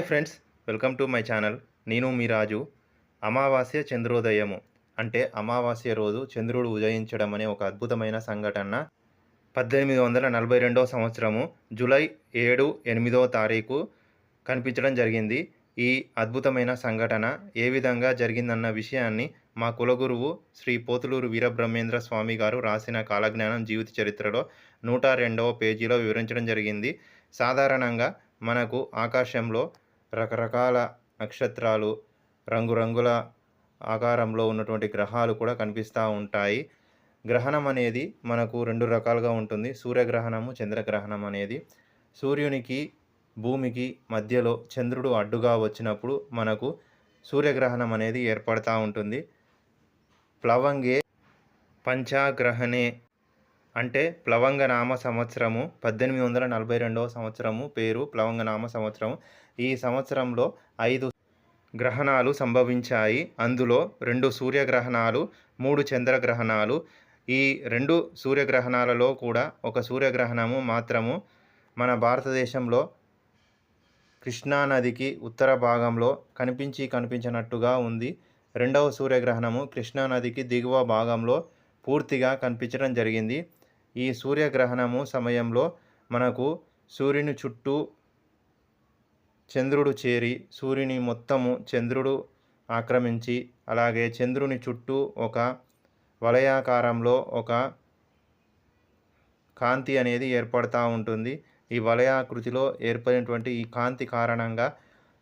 Hi friends welcome to my channel. నేను మీ రాజు. అమావాస్య చంద్రోదయము. అంటే అమావాస్య రోజు చంద్రుడు ఉదయించడం అనే ఒక అద్భుతమైన సంఘటన. పద్దెనిమిది వందల నలభై రెండవ సంవత్సరము జూలై ఏడు ఎనిమిదవ తారీఖు కనిపించడం జరిగింది. ఈ అద్భుతమైన సంఘటన ఏ విధంగా జరిగిందన్న విషయాన్ని మా కులగురువు శ్రీ పోతులూరు వీరబ్రహ్మేంద్ర స్వామి గారు రాసిన కాలజ్ఞానం జీవిత చరిత్రలో నూట రెండవ పేజీలో వివరించడం జరిగింది. సాధారణంగా మనకు ఆకాశంలో రకరకాల నక్షత్రాలు రంగురంగుల ఆకారంలో ఉన్నటువంటి గ్రహాలు కూడా కనిపిస్తూ ఉంటాయి. గ్రహణం అనేది మనకు రెండు రకాలుగా ఉంటుంది. సూర్యగ్రహణము చంద్రగ్రహణం అనేది. సూర్యునికి భూమికి మధ్యలో చంద్రుడు అడ్డుగా వచ్చినప్పుడు మనకు సూర్యగ్రహణం అనేది ఏర్పడతా ఉంటుంది. ప్లవంగే పంచాగ్రహణే అంటే ప్లవంగనామ సంవత్సరము పద్దెనిమిది వందల నలభై రెండవ సంవత్సరము పేరు ప్లవంగనామ సంవత్సరం ఈ సంవత్సరంలో ఐదు గ్రహణాలు సంభవించాయి. అందులో రెండు సూర్యగ్రహణాలు మూడు చంద్రగ్రహణాలు. ఈ రెండు సూర్యగ్రహణాలలో కూడా ఒక సూర్యగ్రహణము మాత్రము మన భారతదేశంలో కృష్ణానదికి ఉత్తర భాగంలో కనిపించి కనిపించినట్టుగా ఉంది. రెండవ సూర్యగ్రహణము కృష్ణానదికి దిగువ భాగంలో పూర్తిగా కనిపించడం జరిగింది. ఈ సూర్యగ్రహణము సమయంలో మనకు సూర్యుని చుట్టూ చంద్రుడు చేరి సూర్యుని మొత్తము చంద్రుడు ఆక్రమించి అలాగే చంద్రుని చుట్టూ ఒక వలయాకారంలో ఒక కాంతి అనేది ఏర్పడుతూ ఉంటుంది. ఈ వలయాకృతిలో ఏర్పడినటువంటి ఈ కాంతి కారణంగా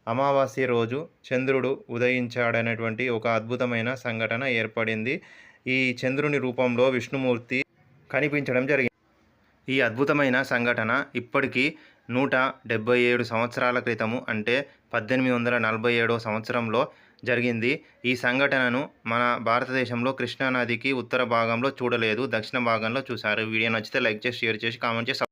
అమావాస్య రోజు చంద్రుడు ఉదయించాడనేటువంటి ఒక అద్భుతమైన సంఘటన ఏర్పడింది. ఈ చంద్రుని రూపంలో విష్ణుమూర్తి కనిపించడం జరిగింది. ఈ అద్భుతమైన సంఘటన ఇప్పటికీ నూట డెబ్బై ఏడు సంవత్సరాల క్రితము అంటే పద్దెనిమిది వందల నలభై ఏడో సంవత్సరంలో జరిగింది. ఈ సంఘటనను మన భారతదేశంలో కృష్ణానదికి ఉత్తర భాగంలో చూడలేదు దక్షిణ భాగంలో చూశారు. వీడియో నచ్చితే లైక్ చేసి షేర్ చేసి కామెంట్ చేసి